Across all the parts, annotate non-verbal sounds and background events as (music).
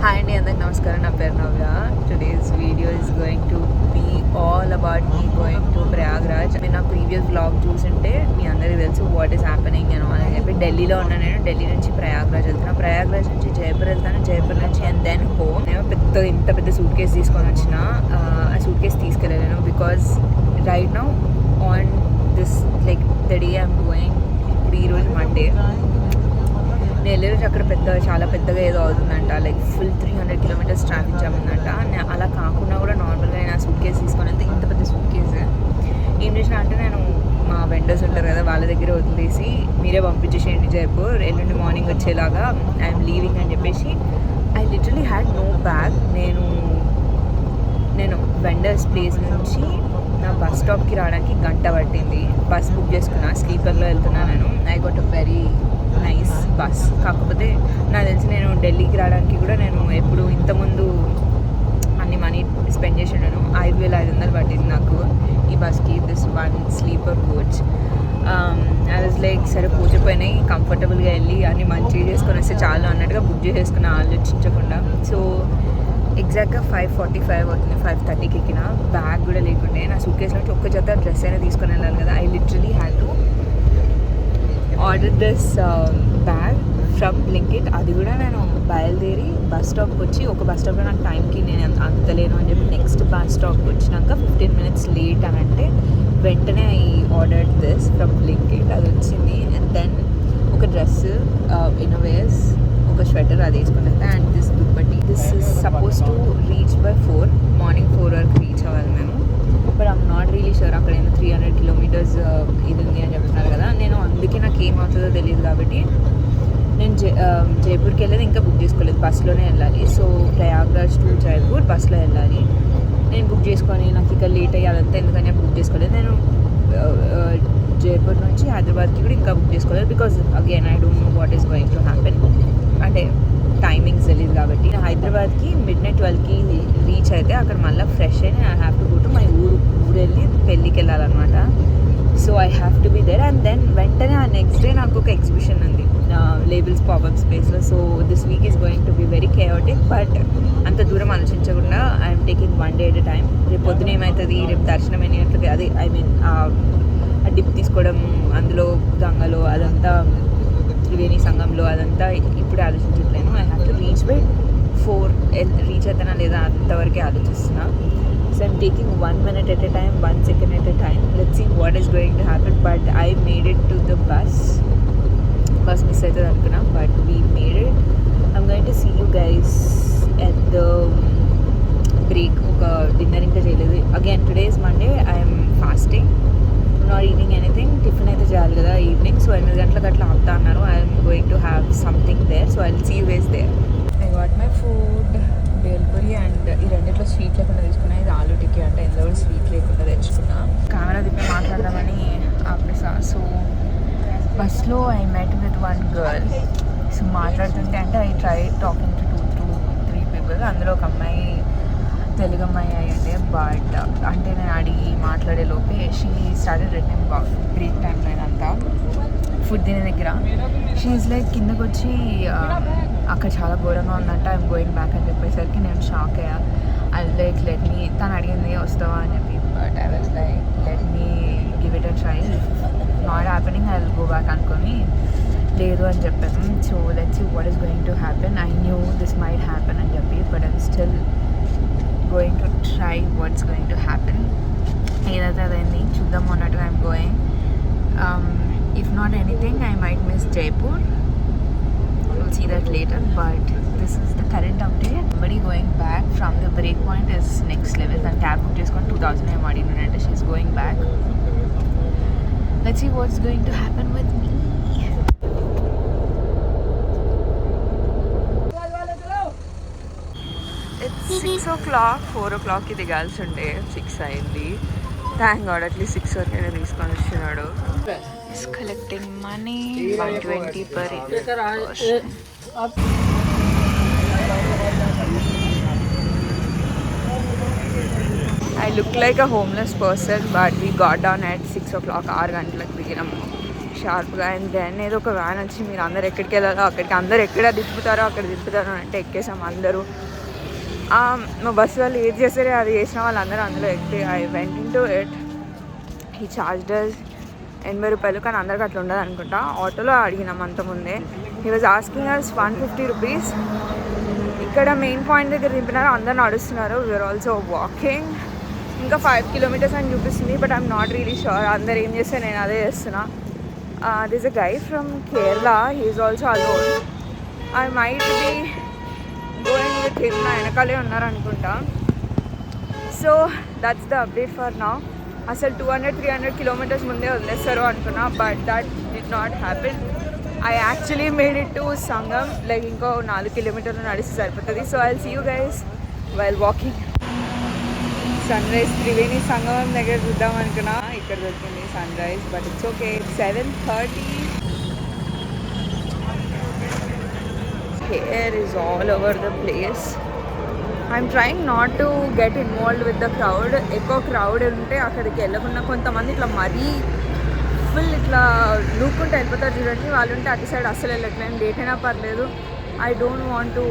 Hi అండి అందరికి నమస్కారం. నా పేరు Navya. Today's video is going to be all about me going to Prayagraj మీరు నా ప్రీవియస్ బ్లాగ్ చూసింటే మీ అందరికీ తెలుసు వాట్ ఈస్ హ్యాపెనింగ్ అని అని చెప్పి ఢిల్లీలో ఉన్నా నేను ఢిల్లీ నుంచి ప్రయాగ్రాజ్ వెళ్తున్నాను ప్రయాగ్రాజ్ నుంచి జైపూర్ వెళ్తాను. జైపూర్ నుంచి అండ్ దెన్ హోమ్ నేను పెద్ద ఇంత పెద్ద సూట్ కేసు తీసుకొని వచ్చిన ఆ, ఆ suitcase తీసుకెళ్ళలేను because right now on this like the day I'm going ఇప్పుడు ఈరోజు మండే నేను వెళ్ళేరోజు అక్కడ పెద్ద చాలా పెద్దగా ఏదో అవుతుందంట. Like full three hundred kilometres traffic jam ఉందంట. అలా కాకుండా కూడా నార్మల్గా నేను ఆ సూట్ కేసు తీసుకొని ఇంత పెద్ద సూట్ కేసు ఏం చేసిన అంటే నేను మా వెండర్స్ ఉంటారు కదా వాళ్ళ దగ్గర వదిలేసి మీరే పంపించేసేయండి జైపూర్. ఎల్లుండి మార్నింగ్ వచ్చేలాగా ఐఎమ్ లీవింగ్ అని చెప్పేసి I literally had no bag నేను నేను వెండర్స్ ప్లేస్ నుంచి నా బస్ స్టాప్కి రావడానికి గంట పట్టింది. బస్ బుక్ చేసుకున్నా స్లీపర్లో వెళ్తున్నా నేను. I got a very nice bus కాకపోతే నాకు తెలిసి నేను ఢిల్లీకి రావడానికి కూడా నేను ఎప్పుడు ఇంతకుముందు అన్ని మనీ స్పెండ్ చేసి ఉన్నాను ఐదు వేల ఐదు వందలు పట్టింది నాకు ఈ బస్కి this one sleeper coach I was like సరే కూర్చోపోయినాయి కంఫర్టబుల్గా వెళ్ళి అన్ని మంచిగా చేసుకొని వస్తే చాలు అన్నట్టుగా బుక్ చేసేసుకున్న ఆలోచించకుండా. సో ఎగ్జాక్ట్గా ఫైవ్ ఫార్టీ ఫైవ్ అవుతుంది ఫైవ్ థర్టీకి ఎక్కిన బ్యాగ్ కూడా లేకుండే. నా సూట్ కేసులో ఒక్క జత డ్రెస్ అయినా తీసుకొని వెళ్ళాలి కదా. I literally had to order this bag from Blinkit అది కూడా నేను బయలుదేరి బస్ స్టాప్కి వచ్చి ఒక బస్ స్టాప్లో నాకు టైంకి నేను అంత అంతలేను అని చెప్పి నెక్స్ట్ బస్ స్టాప్కి వచ్చినాక ఫిఫ్టీన్ మినిట్స్ లేట్ అని అంటే వెంటనే I order this from Blinkit అది వచ్చింది. అండ్ దెన్ ఒక డ్రెస్ ఇన్నోవేస్ uh, ఒక స్వెటర్ అది వేసుకుని వెళ్తా అండ్ దిస్ దుప్పటి. This is suppose to reach by four morning four వరకు రీచ్ అవ్వాలి మేము. But I'm not really sure అక్కడ ఏమో త్రీ హండ్రెడ్ కిలోమీటర్స్ ఇది ఉంది అని చెప్తున్నారు కదా. నేను అందుకే నాకు ఏమవుతుందో తెలియదు కాబట్టి నేను జై uh, జైపూర్కి వెళ్ళేది ఇంకా బుక్ చేసుకోలేదు. బస్సులోనే వెళ్ళాలి. సో ప్రయాగ్రాజ్ టు జైపూర్ బస్సులో వెళ్ళాలి. నేను బుక్ చేసుకొని నాకు ఇక్కడ లేట్ అయ్యి అదంతా ఎందుకని బుక్ చేసుకోలేదు. నేను uh, uh, జైపూర్ నుంచి హైదరాబాద్కి కూడా ఇంకా బుక్ చేసుకోలేదు. Because again I don't know what is going to happen అంటే టైమింగ్స్ తెలియదు కాబట్టి నేను హైదరాబాద్కి మిడ్ నైట్ ట్వెల్వ్కి రీచ్ అయితే అక్కడ మళ్ళీ ఫ్రెష్ అయిన I have to go to my ఊరు ఊరు వెళ్ళి పెళ్ళికి వెళ్ళాలన్నమాట so I have to be there and then వెంటనే ఆ నెక్స్ట్ డే నాకు ఒక ఎగ్జిబిషన్ ఉంది. లేబుల్స్ పాపప్ స్పేస్లో so this week is going to be very chaotic but అంత దూరం ఆలోచించకుండా I'm taking one day at time రేపు పొద్దున ఏమవుతుంది రేపు దర్శనం ఎన్ని గంటలకి? అది ఐ మీన్ ఆ డిప్ తీసుకోవడం అందులో గంగలో అదంతా త్రివేణి సంఘంలో అదంతా ఇప్పుడే ఆలోచించట్లేను. I have to reach by four reach అవుతానా లేదా అంతవరకే ఆలోచిస్తున్నా. So I'm taking one minute at a time one second at a time let see what is going to happen but I made it to the bus bus miss అవుతుంది అనుకున్నా but we made it I'm going to see you guys at the break ఒక dinner ఇంకా చేయలేదు. Again today is Monday I'm fasting not eating anything tiffin అయితే చేయాలి కదా evening so ఎనిమిది గంటలకు అట్లా ఆపుతా అన్నారు. I'm going to have something there so I see was there I what my food bhelpuri and ఈ రెండిట్లో స్వీట్ లేకుండా తీసుకున్నా. ఇది ఆలూ టిక్కీ అంటే. కూడా స్వీట్ లేకుండా తెచ్చుకున్నా. కెమెరా తిప్పి మాట్లాడదామని ఆపేసా. సో బస్లో I met with one girl so మాట్లాడుతుంటే అంటే I try talking to two two three people అందులో ఒక అమ్మాయి తెలుగు బట్ అంటే నేను అడిగి మాట్లాడే లోపే షీ స్టార్టెడ్ రిటర్న్ బ్రేక్ టైంలో అంతా. ఫుడ్ తినే దగ్గర. షీఈ్ లైక్ కిందకు వచ్చి అక్కడ చాలా ఘోరంగా ఉందంట ఐఎమ్ గోయింగ్ బ్యాక్ అని చెప్పేసరికి నేను షాక్ అయ్యా. ఐ లైక్ లెట్ మీ తను అడిగింది వస్తావా? అని చెప్పి. But I was like let me give it a try not happening I will go back అనుకొని లేదు అని చెప్పాను. So let's what is going to happen I knew this might happen అని చెప్పి. But I'm still going to try what's going to happen ఏదైతే అదైంది చూద్దాం అన్నట్టుగా I'm going if not anything I might miss Jaipur we'll see that later but this is the current update somebody going back from the break point is next level and cab book చేసుకొని two thousand ఏం అడిగినంటే she's going back let's see what's going to happen with me it's six o'clock four ఓ క్లాక్కి దిగాల్సి ఉండే six అయింది thank God at least six వరకు తీసుకొని వచ్చినాడు. Is collecting money one twenty per I look like a homeless person but we got down at six o'clock ఆరు గంటలకు దిగినాము షార్ప్గా అండ్ దెన్ ఏదో ఒక వ్యాన్ వచ్చి మీరు అందరు ఎక్కడికి వెళ్ళాలో అక్కడికి అందరు ఎక్కడ దింపుతారో అక్కడ దింపుతారో అంటే ఎక్కేసాం అందరూ. మా బస్సు వాళ్ళు ఏది చేస్తారో అది చేసిన వాళ్ళందరూ అందులో ఎక్కి I went in to it ఈ చార్జ్ ఎనభై రూపాయలు కానీ అందరికి అట్లా ఉండదు అనుకుంటా. ఆటోలో అడిగినాం అంత ముందే. He was asking us one fifty rupees ఇక్కడ మెయిన్ పాయింట్ దగ్గర దింపినారు అందరు నడుస్తున్నారు. వీఆర్ ఆల్సో వాకింగ్ ఇంకా ఫైవ్ కిలోమీటర్స్ అని చూపిస్తుంది but I'm not really sure అందరు ఏం చేస్తే నేను అదే చేస్తున్నా. This a guy from Kerala he's also alone I might be going నా వెనకాలే ఉన్నారు అనుకుంటా so that's the update for నా అసలు two hundred three hundred kilometres ముందే వదిలేస్తారు అనుకున్నా but that did not happen I actually made it to Sangam like ఇంకో నాలుగు కిలోమీటర్లు నడిస్తే సరిపోతుంది. So I see you guys while walking sunrise Triveni Sangamam దగ్గర చూద్దాం అనుకున్నా. ఇక్కడ దొరికింది sunrise but it's okay seven thirty hair is all over the place. I'm trying not to get involve with the crowd ఎక్కువ crowd ఉంటే అక్కడికి వెళ్ళకుండా కొంతమంది ఇట్లా మరీ ఫుల్ ఇట్లా నూక్కుంటూ వెళ్ళిపోతారు చూడండి. వాళ్ళు ఉంటే అటు సైడ్ అస్సలు వెళ్ళట్లేదు. లేట్ అయినా పర్లేదు. ఐ డోంట్ వాంట్ టు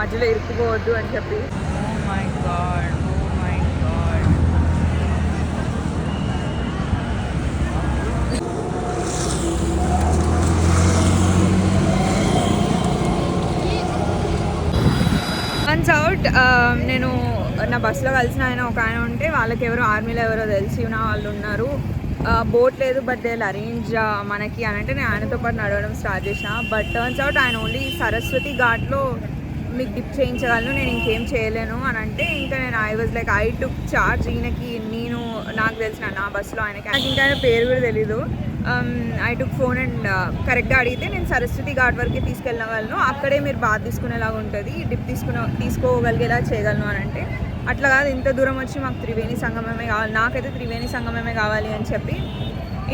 మధ్యలో ఇరుక్కుపోవద్దు అని చెప్పి. Oh my God oh my God but నేను నా బస్సులో కలిసిన ఆయన ఒక ఆయన ఉంటే వాళ్ళకి ఎవరో ఆర్మీలో ఎవరో తెలిసి ఉన్న వాళ్ళు ఉన్నారు. బోట్ లేదు బట్ దే అరేంజ్ మనకి అని అంటే నేను ఆయనతో పాటు నడవడం స్టార్ట్ చేసిన. బట్ టర్న్స్ అవుట్ ఆయన ఓన్లీ సరస్వతి ఘాట్లో మీకు డిప్ చేయించగలను నేను ఇంకేం చేయలేను అని అంటే ఇంకా నేను I was like I took charge ఈయనకి నేను నాకు తెలిసిన నా బస్సులో ఆయనకి. నాకు ఇంకా ఆయన పేరు కూడా తెలీదు. ఐ టుక్ ఫోన్ అండ్ కరెక్ట్గా అడిగితే నేను సరస్వతి ఘాట్ వరకు తీసుకెళ్ళగలను అక్కడే మీరు బాధ తీసుకునేలాగా ఉంటుంది డిప్ తీసుకునే తీసుకోగలిగేలా చేయగలను అని అంటే అట్లా కాదు ఇంత దూరం వచ్చి మాకు త్రివేణి సంగమమే కావాలి నాకైతే త్రివేణి సంగమమే కావాలి అని చెప్పి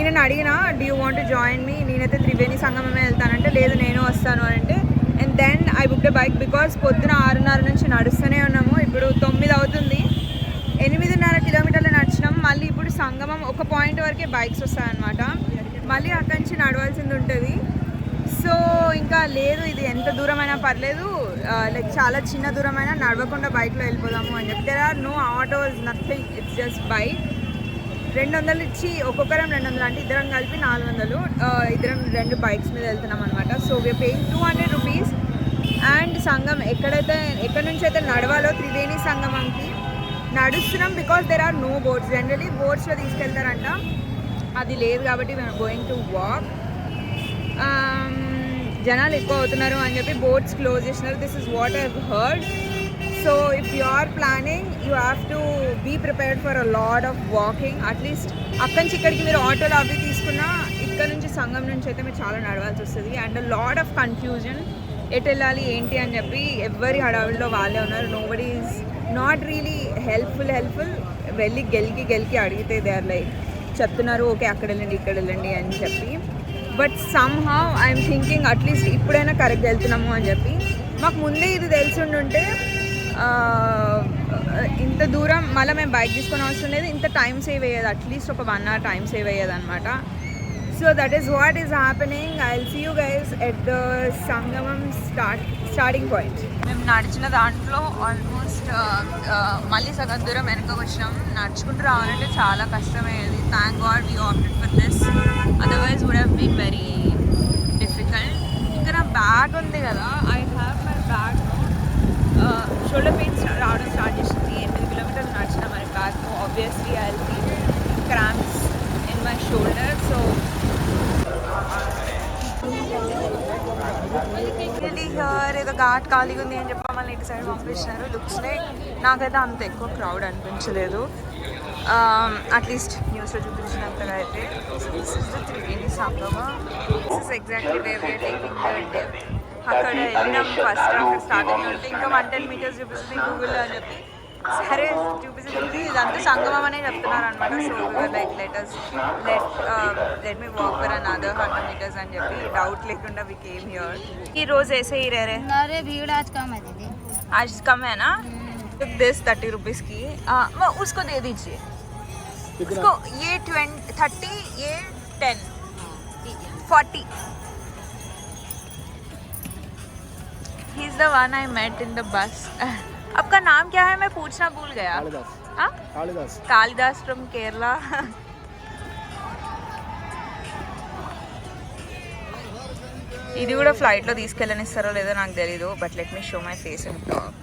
నేను అడిగిన do you want join me నేనైతే త్రివేణి సంగమమే వెళ్తానంటే లేదు నేను వస్తాను అని అంటే and then I book bike because పొద్దున ఆరున్నర నుంచి నడుస్తూనే ఉన్నాము ఇప్పుడు తొమ్మిది అవుతుంది. ఎనిమిదిన్నర కిలోమీటర్లు నడిచినాం మళ్ళీ ఇప్పుడు సంగమం ఒక పాయింట్ వరకే బైక్స్ వస్తాయన్నమాట. మళ్ళీ అక్కడి నుంచి నడవాల్సింది ఉంటుంది. సో ఇంకా లేదు ఇది ఎంత దూరమైనా పర్లేదు. లైక్ చాలా చిన్న దూరమైనా నడవకుండా బైక్లో వెళ్ళిపోదాము అని చెప్పి. There are no autos nothing it's just bike రెండు వందలు ఇచ్చి ఒక్కొక్కరం రెండు వందలు అంటే ఇద్దరం కలిపి నాలుగు వందలు ఇద్దరం రెండు బైక్స్ మీద వెళ్తున్నాం అనమాట so we're paying two hundred rupees and Sangam ఎక్కడైతే ఎక్కడి నుంచి అయితే నడవాలో త్రివేణి సంగమంకి నడుస్తున్నాం because there are no boats generally బోట్స్లో తీసుకెళ్తారంట. అది లేదు కాబట్టి మేము గోయింగ్ టు వాక్ జనాలు ఎక్కువ అవుతున్నారు అని చెప్పి బోట్స్ క్లోజ్ చేసినారు this is what I heard so if you are planning you have to be prepared for a lot of walking at least అక్కడి నుంచి ఇక్కడికి మీరు ఆటోలో అవి తీసుకున్నా ఇక్కడ నుంచి సంఘం నుంచి అయితే మీరు చాలా నడవాల్సి వస్తుంది. అండ్ లాడ్ ఆఫ్ కన్ఫ్యూజన్ ఎటు వెళ్ళాలి ఏంటి అని చెప్పి ఎవరి హడావిడిలో వాళ్ళే ఉన్నారు. Nobody is not really helpful helpful వెళ్ళి గెలికి గెలికి అడిగితే దే ఆర్ లైక్ చెప్తున్నారు ఓకే అక్కడ వెళ్ళండి ఇక్కడ వెళ్ళండి అని చెప్పి. But somehow I'm thinking at least ఇప్పుడైనా కరెక్ట్ వెళ్తున్నాము అని చెప్పి. మాకు ముందే ఇది తెలిసి ఉండుంటే ఇంత దూరం మళ్ళీ మేము బైక్ తీసుకొని అవసరం లేదు. ఇంత టైం సేవ్ అయ్యేది అట్లీస్ట్ ఒక వన్ అవర్ టైం సేవ్ అయ్యేది అనమాట so that is what is happening I see you guys at the Sangam start starting point మేము నడిచిన దాంట్లో ఆల్మోస్ట్ మళ్ళీ సగం దూరం వెనక వచ్చినాం నడుచుకుంటూ రావాలంటే చాలా కష్టమయ్యేది thank God we opted for this otherwise would have been very difficult ఇంకా నా బ్యాగ్ ఉంది కదా I have my bag shoulder pains రావడం స్టార్ట్ చేసింది. ఎనిమిది కిలోమీటర్లు నడిచిన మరి bag obviously I feel cramps in my shoulder so here ఏదో ఘాట్ ఖాళీగా ఉంది అని చెప్పి మమ్మల్ని ఇటు సైడ్ పంపించినారు. లుక్స్ నాకైతే అంత ఎక్కువ క్రౌడ్ అనిపించలేదు. Um, at least న్యూస్లో చూపించినంతగా అయితే this is the Triveni Sangam this is exactly where we are taking the dip అక్కడ వెళ్ళినాం ఫస్ట్ అక్కడ స్టార్టింగ్ ఉంటే ఇంకా వన్ టెన్ మీటర్స్ చూపిస్తుంది గూగుల్లో అని చెప్పి సరే చూపిస్తుంది ఇదంతా సంగమం అనే చెప్తున్నారు అనమాట so like letters let let me walk for another hundred metres అని చెప్పి డౌట్ లేకుండా వి కేమ్ హియర్ ఈ రోజు ऐसे ही रह रहे अरे भीड़ आज कम है दीदी आज कम है ना दिस थर्टी रुपीज़ की आ, वो उसको दे दीजिए उसको ये ट्वेंटी थर्टी ये ten 40 he's the one i met in the bus आपका नाम क्या है मैं पूछना भूल गया కాళిదాస్ हाँ? కాళిదాస్ కాళిదాస్ ఫ్రమ్ కేరళ ఇది కూడా ఫ్లైట్లో తీసుకెళ్ళనిస్తారో లేదో నాకు తెలీదు but let me show my face and talk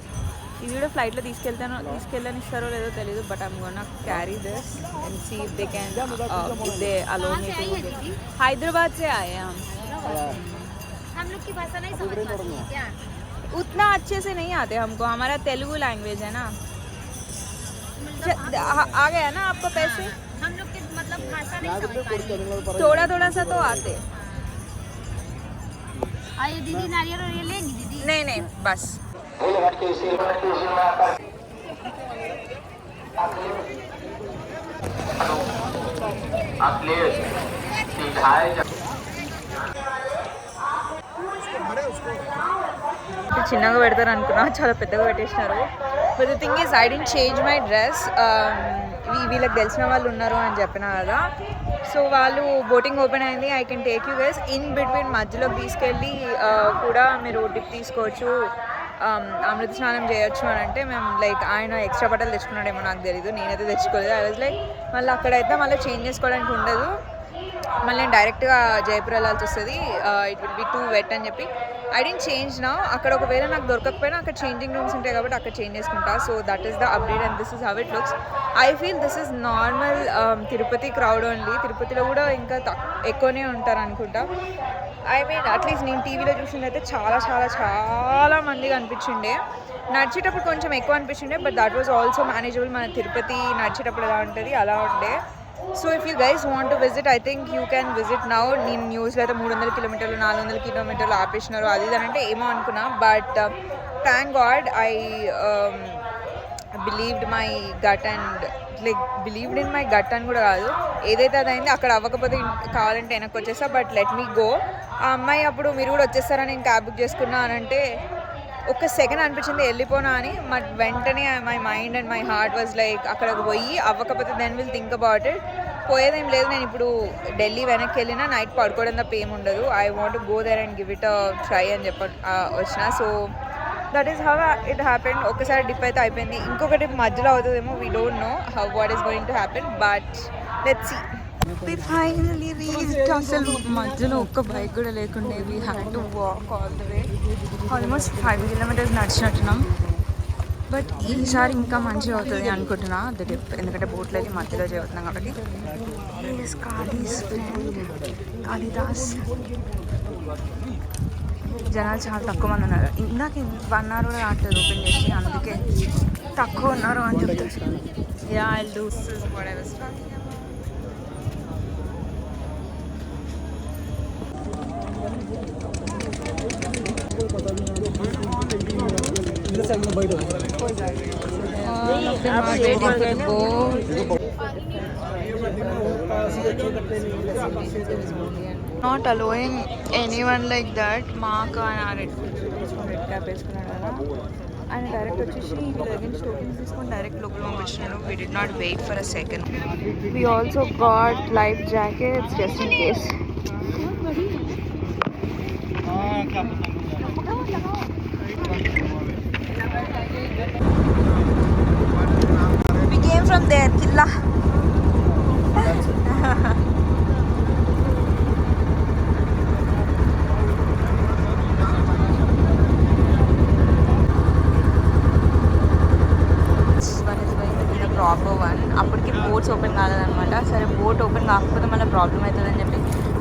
ఇది కూడా ఫ్లైట్లో తీసుకెళ్తానో తీసుకెళ్ళనిస్తారో లేదో తెలీదు but I'm gonna carry this and see if they can they allow me to Hyderabad से आए हैं हम हम लोग की भाषा नहीं समझ पाते हैं क्या उतना अच्छे से नहीं आते हमको हमारा तेलुगु लैंग्वेज है ना च- आ आ गया ना आपको पैसे हम लोग की मतलब भाषा नहीं समझ पाते थोड़ा थोड़ा सा तो आते आइए दीदी नारियल और ये लेंगी दीदी नहीं नहीं बस చిన్నగా పెడతారు అనుకున్నా చాలా పెద్దగా పెట్టేసినారు. But the thing is I didn't change my dress వీళ్ళకి తెలిసిన వాళ్ళు ఉన్నారు అని చెప్పిన కదా. సో వాళ్ళు బోటింగ్ ఓపెన్ అయింది. I can take you guess in between మధ్యలోకి తీసుకెళ్ళి కూడా మీరు డిప్ తీసుకోవచ్చు. Um, అమృత స్నానం చేయొచ్చు అని అంటే మేము లైక్ ఆయన ఎక్స్ట్రా బట్టలు తెచ్చుకున్నాడేమో నాకు తెలియదు నేనైతే తెచ్చుకోలేదు. ఐ వాజ్ లైక్ మళ్ళీ అక్కడైతే మళ్ళీ చేంజ్ చేసుకోవడానికి ఉండదు. మళ్ళీ నేను డైరెక్ట్గా జైపూర్ వెళ్ళాల్సి వస్తుంది. It will be too wet అని చెప్పి. ఐ డెంట్ చేంజ్ నా అక్కడ ఒకవేళ నాకు దొరకకపోయినా అక్కడ చేంజింగ్ రూమ్స్ ఉంటాయి కాబట్టి అక్కడ చేంజ్ చేసుకుంటా. So that is the update and this is how it looks I feel this is normal Tirupati crowd only తిరుపతిలో కూడా ఇంకా ఎక్కువనే ఉంటారు అనుకుంటా. ఐ మీన్ అట్లీస్ట్ నేను టీవీలో చూసిందైతే చాలా చాలా చాలా మంది కనిపించిండే. నడిచేటప్పుడు కొంచెం ఎక్కువ అనిపించిండే but that was also manageable మన తిరుపతి నడిచేటప్పుడు ఎలా ఉంటుంది అలా ఉండే. So if you guys want to visit I think you can visit now నేను న్యూస్లో అయితే మూడు వందల కిలోమీటర్లు నాలుగు వందల కిలోమీటర్లు ఆపేసినారు అది ఇది అని అంటే ఏమో అనుకున్నా. But thank God I believed my gut and like believed in my gut అని కూడా కాదు. ఏదైతే అది అయింది అక్కడ అవ్వకపోతే కావాలంటే వెనక్కి వచ్చేస్తా బట్ లెట్ మీ గో ఆ అమ్మాయి అప్పుడు మీరు కూడా వచ్చేస్తారని నేను క్యాబ్ బుక్ చేసుకున్నా అని అంటే ఒక సెకండ్ అనిపించింది వెళ్ళిపోనా అని. బట్ వెంటనే my mind and my heart was like అక్కడికి పోయి అవ్వకపోతే then will think about it పోయేదేం లేదు నేను ఇప్పుడు ఢిల్లీ వెనక్కి వెళ్ళినా నైట్ పడుకోవడం తప్ప ఏం ఉండదు I want go there and give it try అని చెప్ప వచ్చిన. So that is how it happen ఒకసారి డిప్ అయితే అయిపోయింది. ఇంకొకటి మధ్యలో అవుతుందేమో we don't know how what is going to happen but let see we finally reached అసలు మధ్యలో ఒక్క బైక్ కూడా లేకుండే. We had to walk all the way almost five kilometres నడిచినట్టున్నాం. But ఈసారి ఇంకా మంచిగా అవుతుంది అనుకుంటున్నా. ద డిప్ ఎందుకంటే బోట్లు అయితే మధ్యలో చేస్తున్నాం కాబట్టి. This కాళీస్ ఫ్రెండ్ కాళిదాస్ జనాలు చాలా తక్కువ మంది ఉన్నారు. ఇందాక వన్ అవర్ కూడా రావట్లేదు ఓపెన్ చేసి. అందుకే తక్కువ ఉన్నారు అని చెప్తారు yeah I do what I was talking All of them are waiting for the boat. Not allowing anyone like that. Mark and our red red cap వేసుకున్నాడు కదా ఆయన డైరెక్ట్ వచ్చేసి వీళ్ళ దగ్గర నుంచి టోకెన్స్ తీసుకొని డైరెక్ట్ లోపల పంపించినాడు we did not wait for a second we also got life jackets just in case We came from there, Killa. (laughs) Proper one అప్పటికి బోట్స్ ఓపెన్ కాలేదన్నమాట సరే బోట్ ఓపెన్ కాకపోతే మళ్ళీ ప్రాబ్లం అవుతుందని చెప్పి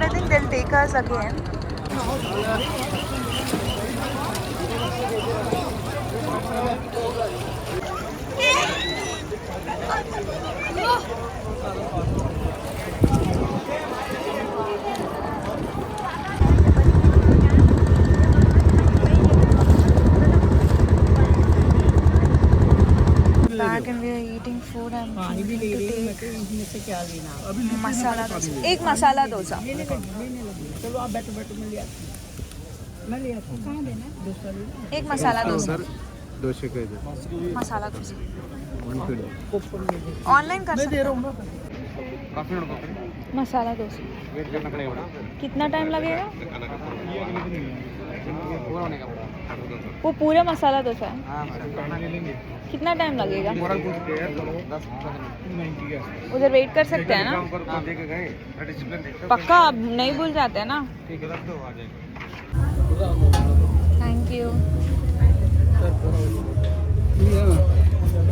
but I think they'll take us again. पानी हाँ, भी ले रही तो से क्या लेना? अभी मसाला डोसा एक मसाला डोसा चलो आप बैठो बैठो मैं ले मैं ले देना एक मसाला डोसा डोसे मसाला डोसा ऑनलाइन कर सकते मसाला डोसा कितना टाइम लगेगा? वो पूरा मसाला डोसा है कितना टाइम लगेगा उधर वेट कर सकते हैं ना पक्का आप नहीं भूल जाते हैं ना थैंक यू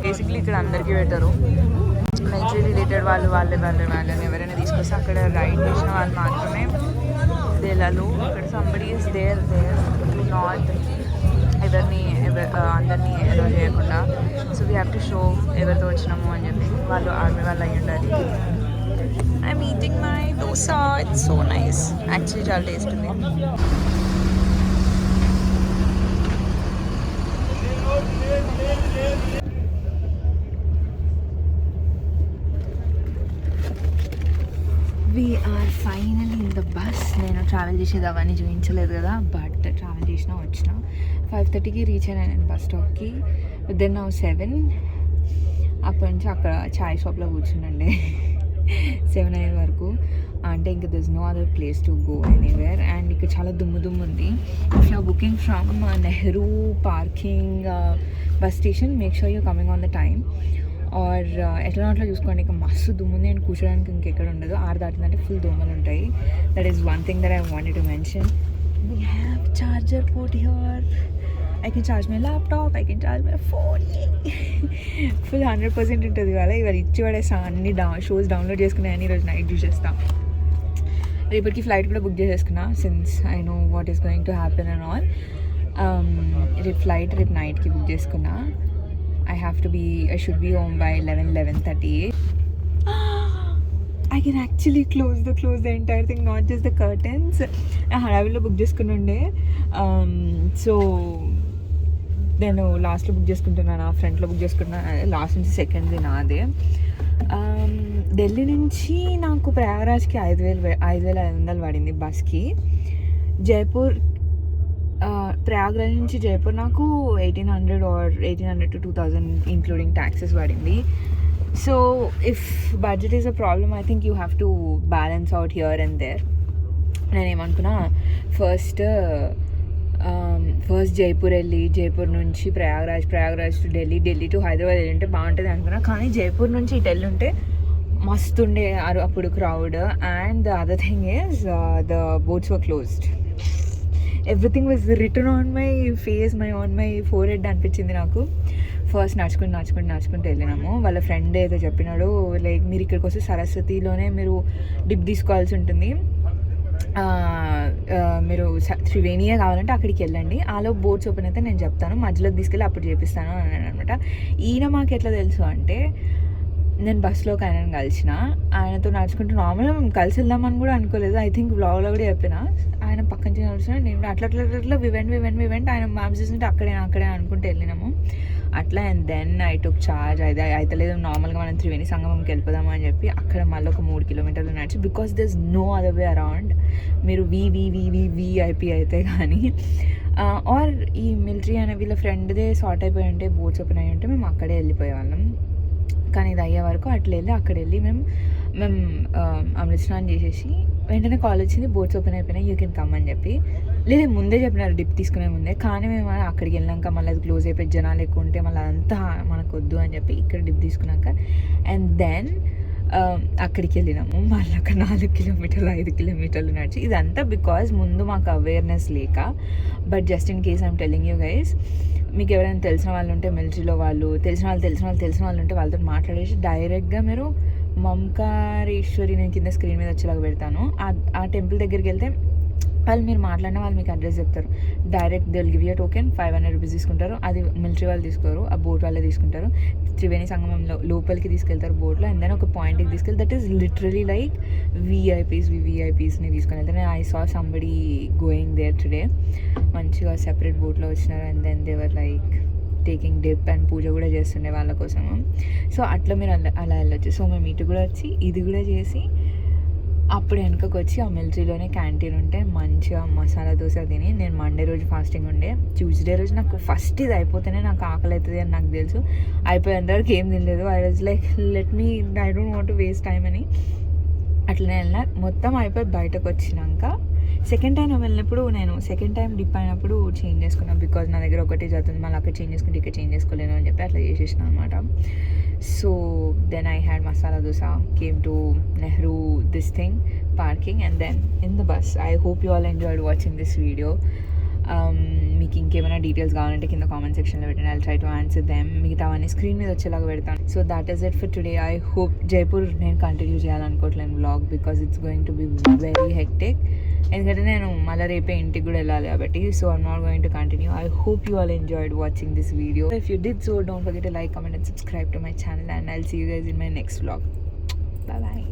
బేసిక్లీ ఇక్కడ అందరికీ పెట్టరు మిలిటరీ రిలేటెడ్ వాళ్ళు వాళ్ళే వాళ్ళే వాళ్ళని ఎవరైనా తీసుకొస్తే అక్కడ రైడ్ చేసిన వాళ్ళు మాత్రమే వెళ్ళాలి ఇక్కడ somebody is there there to not ఎవరిని ఎవ- ఆ, అందరినీ ఎలో చేయకుండా. So we have to show ఎవరితో వచ్చినాము అని చెప్పి. వాళ్ళు ఆర్మీ వాళ్ళు అయ్యి ఉండాలి I'm eating my dosa it's so nice actually చాలా టేస్ట్ ఉంది we're final in the bus నేను ట్రావెల్ చేసేది అవన్నీ చూపించలేదు కదా బట్ ట్రావెల్ చేసిన వచ్చిన. ఫైవ్ థర్టీకి రీచ్ అయినా నేను బస్ స్టాప్కి దెన్ నా సెవెన్ అప్పటి నుంచి అక్కడ చాయ్ షాప్లో కూర్చుండండి. (laughs) సెవెన్ అయ్యే వరకు. అంటే ఇంకా this no other place to go anywhere and ఇక్కడ చాలా దుమ్ము దుమ్ము ఉంది. If you booking from Nehru parking bus station make sure you coming on the time or ఎట్లా అట్లా చూసుకోండి ఇంకా మస్తు దుమ్ము ఉంది అండ్ కూర్చోడానికి ఇంకెక్కడ ఉండదు ఆరు దాటిందంటే ఫుల్ దోమలు ఉంటాయి that is one thing that I wanted to mention we have charger port here I can charge my laptop I can charge my phone full hundred percent ఉంటుంది కదా ఇవాళ ఇచ్చి పడేస్తా అన్ని డౌ షోస్ డౌన్లోడ్ చేసుకునే అని ఈరోజు నైట్ చూసేస్తా రేపటికి ఫ్లైట్ కూడా book చేసేసుకున్నా since I know what is going to happen and all రేపు ఫ్లైట్ రేపు నైట్కి బుక్ చేసుకున్నా I have to be I should be home by eleven eleven thirty I can actually close the close the entire thing not just the curtains హడావిలో book చేసుకుని ఉండే. Um, so నేను లాస్ట్లో book చేసుకుంటున్నాను ఫ్రంట్లో book చేసుకున్నా last నుంచి సెకండ్ది నాదే. Um, ఢిల్లీ నుంచి నాకు ప్రయాగరాజ్కి ఐదు వేలు ఐదు వేల ఐదు వందలు పడింది బస్కి. జైపూర్ ప్రయాగ్రాజ్ నుంచి జైపూర్ నాకు eighteen hundred or eighteen hundred to two thousand including taxes పడింది. So if budget is a problem I think you have to balance out here and there. నేను ఏమనుకున్నా ఫస్ట్ ఫస్ట్ జైపూర్ వెళ్ళి జైపూర్ నుంచి ప్రయాగరాజ్ ప్రయాగరాజ్ టు ఢిల్లీ ఢిల్లీ టు హైదరాబాద్ వెళ్ళి ఉంటే బాగుంటుంది అనుకున్నా. కానీ జైపూర్ నుంచి ఇటు వెళ్ళి ఉంటే మస్తు ఉండే అరు- అప్పుడు crowd and the other thing is the boats were closed. Everything was return on my face my on my forehead అనిపించింది నాకు. ఫస్ట్ నడుచుకుంటూ నడుచుకుంటూ నడుచుకుంటూ వెళ్ళినాము. వాళ్ళ ఫ్రెండ్ ఏదో చెప్పినాడు లైక్ మీరు ఇక్కడికి వస్తే సరస్వతిలోనే మీరు డిప్ తీసుకోవాల్సి ఉంటుంది. మీరు స- త్రివేణియే కావాలంటే అక్కడికి వెళ్ళండి. ఆలో బోర్డ్స్ ఓపెన్ అయితే నేను చెప్తాను. మధ్యలోకి తీసుకెళ్ళి అప్పుడు చేపిస్తాను అని అనమాట. ఈయన మాకు ఎట్లా తెలుసు అంటే నేను బస్సులోకి ఆయనను కలిసిన. ఆయనతో నడుచుకుంటూ నార్మల్గా మేము కలిసి వెళ్దామని కూడా అనుకోలేదు. ఐ థింక్ బ్లాగ్లో కూడా చెప్పిన. ఆయన పక్కన నుంచి నడుచుకున్నా నేను అట్లా అట్లా అట్లా అట్లా వివెంట్ వివెంట్ వివెంట్ ఆయన మ్యాప్స్ చూస్తుంటే అక్కడే అక్కడే అనుకుంటే వెళ్ళినాము. అట్లా and then I took charge అయితే అయితే లేదు నార్మల్గా మనం త్రివేణి సంగమంకి వెళ్ళిపోదామా అని చెప్పి అక్కడ మళ్ళీ ఒక మూడు కిలోమీటర్లు నడిచి because this no other way around మీరు వి విఐపి అయితే కానీ ఆర్ ఈ మిలిటరీ అనే వీళ్ళ ఫ్రెండ్దే సార్ట్ అయిపోయి ఉంటే బోట్స్ ఓపెన్ అయ్యి ఉంటే మేము అక్కడే వెళ్ళిపోయేవాళ్ళం. కానీ ఇది అయ్యే వరకు అట్లా వెళ్ళి అక్కడ వెళ్ళి మేము మేము um, ఆ, అమృత స్నానం చేసేసి వెంటనే కాల్ వచ్చింది బోట్స్ ఓపెన్ అయిపోయినాయి యూ కెన్ కమ్ అని చెప్పి. లేదా ముందే చెప్పినారు డిప్ తీసుకునే ముందే. కానీ మేము అక్కడికి వెళ్ళాక మళ్ళీ అది క్లోజ్ అయిపోయి జనాలు ఎక్కువ ఉంటే మళ్ళీ అదంతా మనకు వద్దు అని చెప్పి ఇక్కడ డిప్ తీసుకున్నాక. అండ్ దెన్ um, అక్కడికి వెళ్ళినాము. మళ్ళీ ఒక నాలుగు కిలోమీటర్లు ఐదు కిలోమీటర్లు నడిచి. ఇదంతా బికాజ్ ముందు మాకు అవేర్నెస్ లేక. But just in case I'm telling you guys మీకు ఎవరైనా తెలిసిన వాళ్ళు ఉంటే మిలిటరీలో వాళ్ళు తెలిసిన వాళ్ళు తెలిసిన వాళ్ళు తెలిసిన వాళ్ళు ఉంటే వాళ్ళతో మాట్లాడేసి డైరెక్ట్గా మీరు మమకారేశ్వరి నేను కింద స్క్రీన్ మీద వచ్చేలాగా పెడతాను. ఆ- టెంపుల్ దగ్గరికి వెళ్తే వాళ్ళు మీరు మాట్లాడిన వాళ్ళు మీకు అడ్రస్ చెప్తారు. Direct they'll give you token five hundred rupees తీసుకుంటారు. అది మిలిటరీ వాళ్ళు తీసుకోరు ఆ బోట్ వాళ్ళే తీసుకుంటారు. త్రివేణి సంగమంలో లోపలికి తీసుకెళ్తారు బోట్లో అండ్ దెన్ ఒక పాయింట్కి తీసుకెళ్తే that is literally like VIPs వివిఐపీస్ని తీసుకుని వెళ్తారు. I saw somebody going there today మంచిగా సెపరేట్ బోట్లో వచ్చినారు and then they were like taking dip and puja కూడా చేస్తుండే వాళ్ళ కోసము. సో అట్లా మీరు అలా అలా వెళ్ళొచ్చు. సో మేము ఇటు కూడా వచ్చి ఇది కూడా చేసి అప్పుడు వెనకకు వచ్చి ఆ మిలిటరీలోనే క్యాంటీన్ ఉంటే మంచిగా మసాలా దోశ తిని నేను మండే రోజు ఫాస్టింగ్ ఉండే. ట్యూస్డే రోజు నాకు ఫస్ట్ ఇది అయిపోతేనే నాకు ఆకలి అవుతుంది అని నాకు తెలుసు. అయిపోయేంత వరకు ఏం తినలేదు. I was like let me I don't want waste time అని. అట్లనే వెళ్ళిన. మొత్తం అయిపోయి బయటకు వచ్చినాక సెకండ్ టైం వెళ్ళినప్పుడు నేను సెకండ్ టైం డిప్ అయినప్పుడు చేంజ్ చేసుకున్నాను బికాజ్ నా దగ్గర ఒకటే జరుగుతుంది మళ్ళీ అక్కడ చేంజ్ చేసుకుంటే ఇక్కడ చేంజ్ చేసుకోలేను అని చెప్పి అట్లా చేసేసిన అనమాట so then I had masala dosa came to Nehru this thing parking and then in the bus I hope you all enjoyed watching this video మీకు ఇంకేమైనా డీటెయిల్స్ కావాలంటే కింద కామెంట్ సెక్షన్లో పెట్టండి. I try to answer them మిగతావన్నీ screen మీద వచ్చేలాగా పెడతాను. So that is it for today I hope Jaipur నేను continue చేయాలనుకోవట్లేను blog because it's going to be very hectic ఎందుకంటే నేను మళ్ళీ రేపే ఇంటికి కూడా వెళ్ళాలి కాబట్టి so I'm not going to continue I hope you all enjoyed watching this video if you did so don't forget like comment and subscribe to my channel and I'll see you guys in my next blog bye